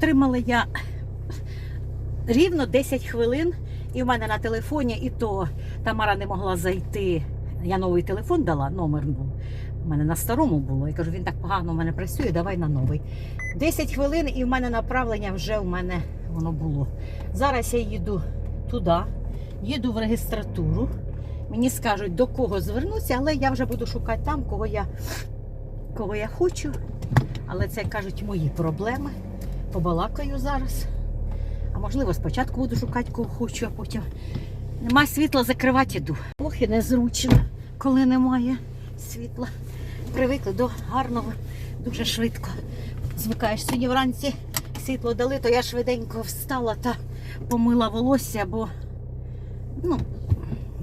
Отримала я рівно 10 хвилин, і в мене на телефоні, і то Тамара не могла зайти. Я новий телефон дала, номер був. У мене на старому було. Я кажу, він так погано в мене працює, давай на новий. 10 хвилин і в мене направлення вже в мене воно було. Зараз я їду туди, їду в регістратуру. Мені скажуть, до кого звернутися, але я вже буду шукати там, кого я, кого я хочу. Але це кажуть мої проблеми. Побалакаю зараз. А можливо, спочатку буду шукати, кого хочу, а потім нема світла, закривати іду. Ох, незручно, коли немає світла. Привикли до гарного дуже швидко. Звикаєш сьогодні вранці світло дали, то я швиденько встала та помила волосся, бо ну,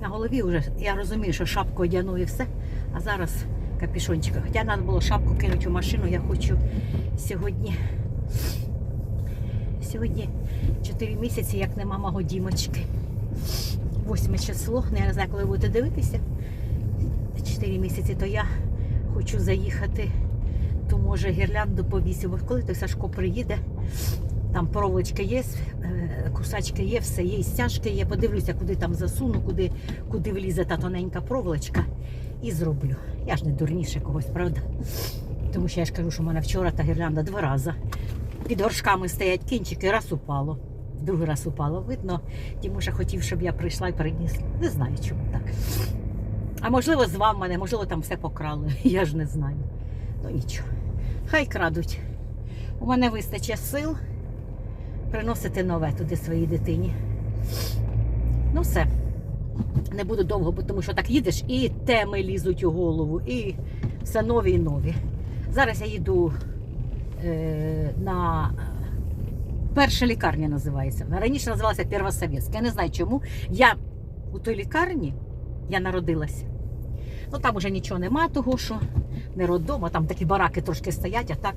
на голові вже я розумію, що шапку одягну і все. А зараз капішончика. Хоча треба було шапку кинути у машину, я хочу сьогодні. Сьогодні 4 місяці, як нема мого дімочки. 8 число, ну, не знаю, коли будете дивитися. 4 місяці, то я хочу заїхати, то може гірлянду повісив. Бо коли той Сашко приїде, там проволочка є, е, кусачки є, все є, стяжки є. Подивлюся, куди там засуну, куди, куди влізе та тоненька проволочка. І зроблю. Я ж не дурніше когось, правда? Тому що я ж кажу, що в мене вчора та гірлянда два рази. Під горшками стоять кінчики, раз упало. Другий раз упало. Видно, Тімуша хотів, щоб я прийшла і приніс. Не знаю, чому так. А можливо, звав мене, можливо, там все покрали. Я ж не знаю. Ну нічого. Хай крадуть. У мене вистачить сил приносити нове туди своїй дитині. Ну все. Не буду довго, бо тому що так їдеш, і теми лізуть у голову, і все нові і нові. Зараз я їду на перша лікарня називається. Вона Раніше називалася Первосовєтська. Я не знаю чому. Я у той лікарні я народилася. Ну там уже нічого нема, того що не роддом, а там такі бараки трошки стоять, а так.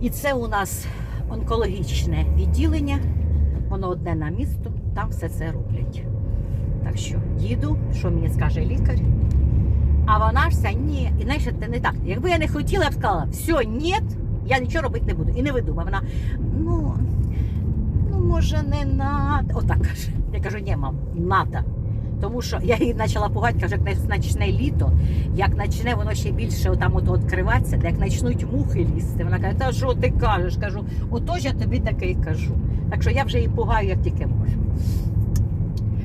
І це у нас онкологічне відділення. Воно одне на місто, там все це роблять. Так що їду, що мені скаже лікар. А вона ж вся ні. І знаєш, це не так. Якби я не хотіла, я б сказала, все, ні, я нічого робити не буду. І не видумаю. Вона, ну, ну може, не надо. Отак каже. Я кажу, ні, мам, надо. Тому що я її почала пугати, кажу, як почне літо, як почне воно ще більше отам от відкриватися, як почнуть мухи лізти. Вона каже, та що ти кажеш? Кажу, ото ж я тобі таке і кажу. Так що я вже її пугаю, як тільки можу.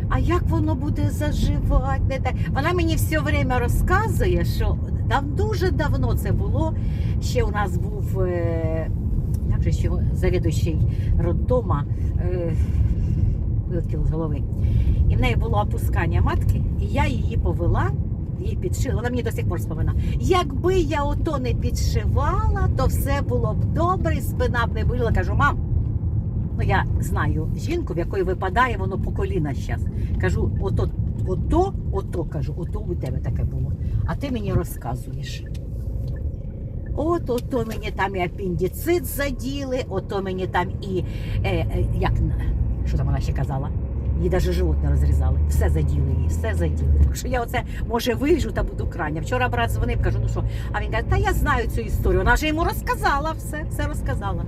А як воно буде заживати? Вона мені все время розказує, що там дуже давно це було. Ще у нас був е, як же ще завідуючий роддома, е, вилетіло з голови. І в неї було опускання матки, і я її повела. Її підшила, вона мені до сих пор спомина. Якби я ото не підшивала, то все було б добре, спина б не боліла. Кажу, мам, ну я знаю жінку, в якої випадає воно по коліна зараз. Кажу, ото, ото, кажу, ото у тебе таке було. А ти мені розказуєш. От ото мені там і апендицит заділи, ото мені там і е, е, як що там вона ще казала? Їй навіть живот не розрізали. Все заділи її, все заділи. Так що я оце може виріжу та буду крайня. Вчора брат дзвонив, кажу, ну що? А він каже, та я знаю цю історію. Вона ж йому розказала все, все розказала.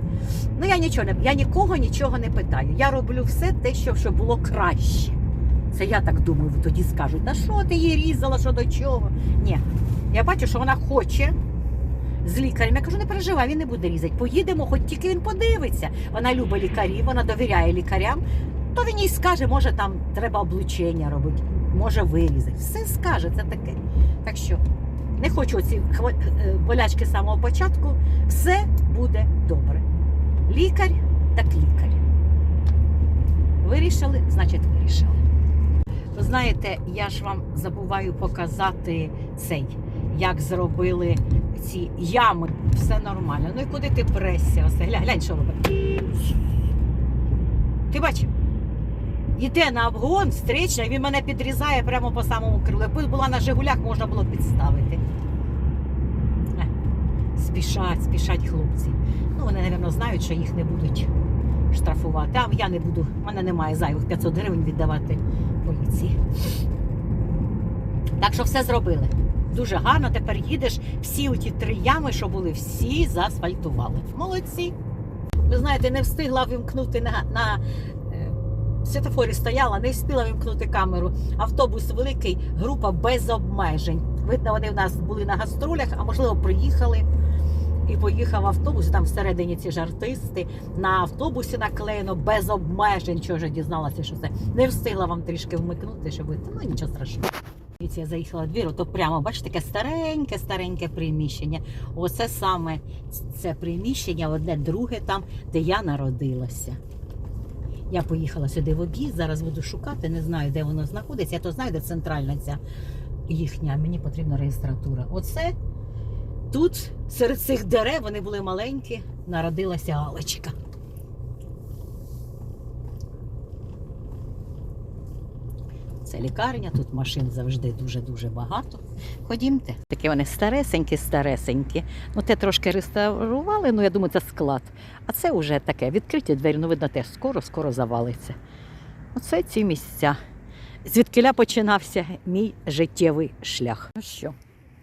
Ну я нічого не я нікого нічого не питаю. Я роблю все те, що, щоб було краще. Це я так думаю, тоді скажуть, та що ти її різала, що до чого? Ні. Я бачу, що вона хоче з лікарем. Я кажу, не переживай, він не буде різати. Поїдемо, хоч тільки він подивиться. Вона любить лікарів, вона довіряє лікарям. То він їй скаже, може там треба облучення робити, може вирізати. Все скаже, це таке. Так що не хочу ці хва- е, болячки з самого початку. Все буде добре. Лікар так лікар. Вирішили, значить вирішили. Ви знаєте, я ж вам забуваю показати цей, як зробили ці ями. Все нормально. Ну і куди ти пресся? Оце? Глянь, глянь, що робить. Ти бачив? Йде на обгон, встречна, і він мене підрізає прямо по самому крилу. Якби була на Жигулях, можна було підставити. Е, Спішать, спішать хлопці. Ну, вони, мабуть, знають, що їх не будуть штрафувати. А я не буду, в мене немає зайвих 500 гривень віддавати поліції. Так що все зробили. Дуже гарно, тепер їдеш. Всі оті три ями, що були, всі заасфальтували. Молодці. Ви знаєте, не встигла вимкнути на, на е, світофорі стояла, не встигла вимкнути камеру. Автобус великий, група без обмежень. Видно, вони в нас були на гастролях, а можливо, приїхали. І поїхав автобус, там всередині ці ж артисти на автобусі наклеєно без обмежень. Чого ж дізналася, що це не встигла вам трішки вмикнути, щоб ви ну нічого страшного. Я заїхала двір, то прямо бачите, таке стареньке, стареньке приміщення. Оце саме це приміщення, одне друге там, де я народилася. Я поїхала сюди в об'їзд, зараз буду шукати, не знаю, де воно знаходиться. Я то знаю, де центральна ця їхня, мені потрібна реєстратура. Оце тут, серед цих дерев, вони були маленькі, народилася Алечка. Це лікарня, тут машин завжди дуже-дуже багато. Ходімте. Такі вони старесенькі, старесенькі. Ну, те трошки реставрували, ну я думаю, це склад. А це вже таке відкриті двері, ну видно, теж скоро-скоро завалиться. Оце ці місця. Звідкиля починався мій життєвий шлях. Ну що,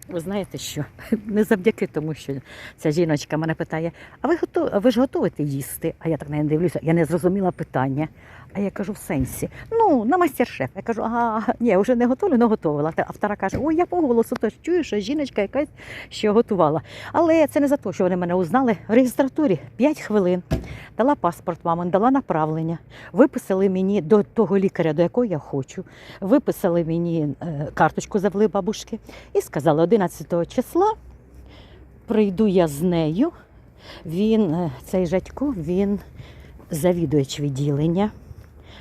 ви знаєте що? Не завдяки тому, що ця жіночка мене питає: а ви готові, ви ж готуєте їсти? А я так на неї дивлюся, я не зрозуміла питання. А я кажу, в сенсі, ну, на майстер-шеф. Я кажу, ага, ні, вже не готовлю, але готувала. А втора каже, ой, я по голосу теж чую, що жіночка якась що готувала. Але це не за те, що вони мене узнали. В реєстратурі 5 хвилин. Дала паспорт мамин, дала направлення. Виписали мені до того лікаря, до якого я хочу. Виписали мені е, карточку завели бабушки і сказали, 11 числа прийду я з нею. Він, е, цей жадько, він завідувач відділення.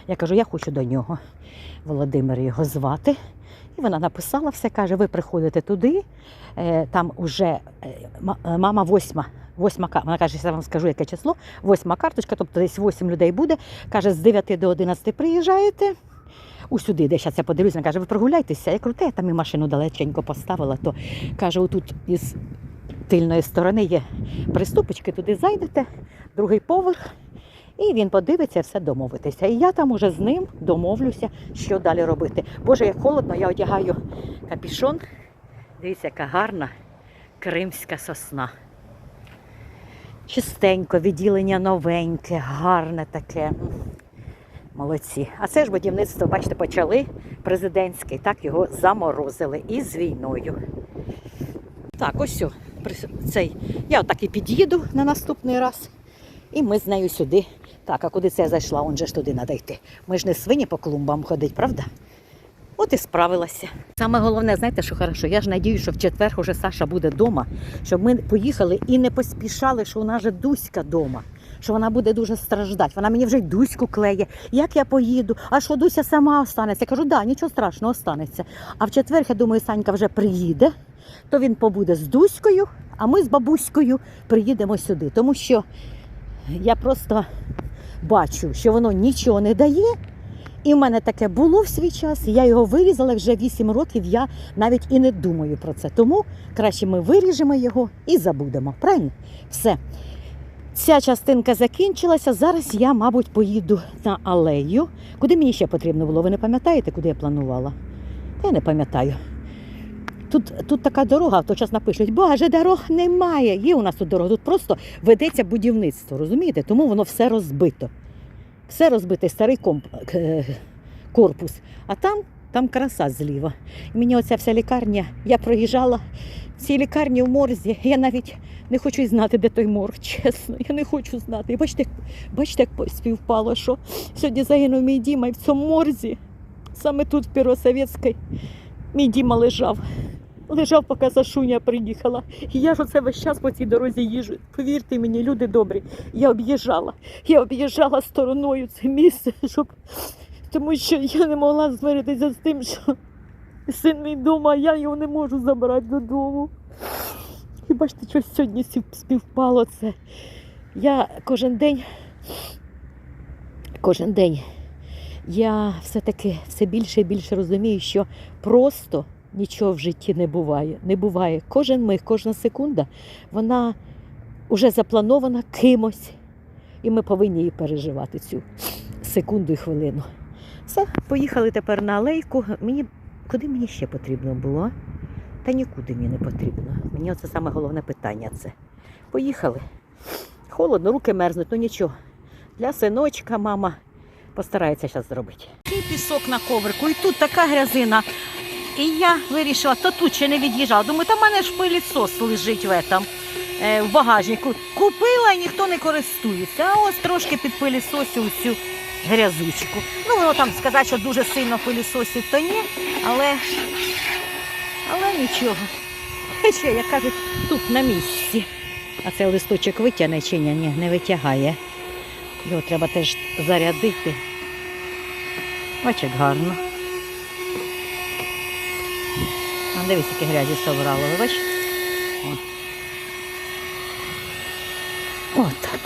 Я кажу, я хочу до нього. Володимир його звати. І вона написала все, каже, ви приходите туди, е, там уже е, е, мама восьма. Восьма вона каже, я вам скажу, яке число. Восьма карточка, тобто десь вісім людей буде. Каже, з 9 до 11 приїжджаєте. Усюди, де зараз я подивлюся, каже, ви прогуляйтеся. Я кажу, «Та я там і машину далеченько поставила, то каже, отут із тильної сторони є приступочки, туди зайдете, другий поверх. І він подивиться все домовитися. І я там уже з ним домовлюся, що далі робити. Боже, як холодно, я одягаю капішон. Дивіться, яка гарна кримська сосна. Чистенько, відділення новеньке, гарне таке. Молодці. А це ж будівництво, бачите, почали президентське, так його заморозили і з війною. Так, ось цей. Я отак і під'їду на наступний раз. І ми з нею сюди. Так, а куди це я зайшла? Он же ж туди треба йти. Ми ж не свині по клумбам ходить, правда? От і справилася. Саме головне, знаєте, що хорошо, я ж надію, що в четвер уже Саша буде вдома, щоб ми поїхали і не поспішали, що у нас же Дуська вдома. Що вона буде дуже страждати. Вона мені вже й Дуську клеє. Як я поїду? А що Дуся сама останеться? Я кажу, да, нічого страшного, останеться. А в четвер, я думаю, Санька вже приїде, то він побуде з Дуською, а ми з бабуською приїдемо сюди. Тому що я просто бачу, що воно нічого не дає. І в мене таке було в свій час. Я його вирізала вже 8 років. Я навіть і не думаю про це. Тому краще ми виріжемо його і забудемо. Правильно? Все. Ця частинка закінчилася. Зараз я, мабуть, поїду на алею. Куди мені ще потрібно було? Ви не пам'ятаєте, куди я планувала? Я не пам'ятаю. Тут, тут така дорога, а то час напишуть, боже, дорог немає. Є у нас тут дорога. Тут просто ведеться будівництво, розумієте? Тому воно все розбито. Все розбитий старий комп... е, корпус. А там, там краса зліва. Мені оця вся лікарня, я проїжджала в цій лікарні в морзі. Я навіть не хочу знати, де той морг, чесно. Я не хочу знати. Бачите, бачите, як співпало, що сьогодні загинув мій Діма і в цьому морзі, саме тут, в Піросовєтській, мій Діма лежав. Лежав, поки Сашуня приїхала. І я ж оце весь час по цій дорозі їжу. Повірте мені, люди добрі, я об'їжджала. Я об'їжджала стороною це місце, щоб... тому що я не могла змиритися з тим, що син мій вдома, а я його не можу забрати додому. І бачите, що сьогодні співпало це. Я кожен день, кожен день я все-таки все більше і більше розумію, що просто нічого в житті не буває. Не буває. Кожен миг, кожна секунда, вона вже запланована кимось. І ми повинні її переживати цю секунду і хвилину. Все, поїхали тепер на алейку. Мені куди мені ще потрібно було? Та нікуди мені не потрібно. Мені оце саме головне питання це. Поїхали. Холодно, руки мерзнуть, ну нічого. Для синочка мама постарається зараз зробити. Пісок на коврику, і тут така грязина. І я вирішила, то тут ще не від'їжджала. Думаю, та в мене ж пилісос лежить в этом, е, в багажнику. Купила і ніхто не користується. А ось трошки підпилісосив цю грязючку. Ну, воно там сказати, що дуже сильно пилісосів, то ні, але, але нічого. Ще, як кажуть, тут на місці. А цей листочок витягне чи ні? Ні, не витягає. Його треба теж зарядити. Бач, як гарно. А дивись, які грязі собрало, ви? От. Отак.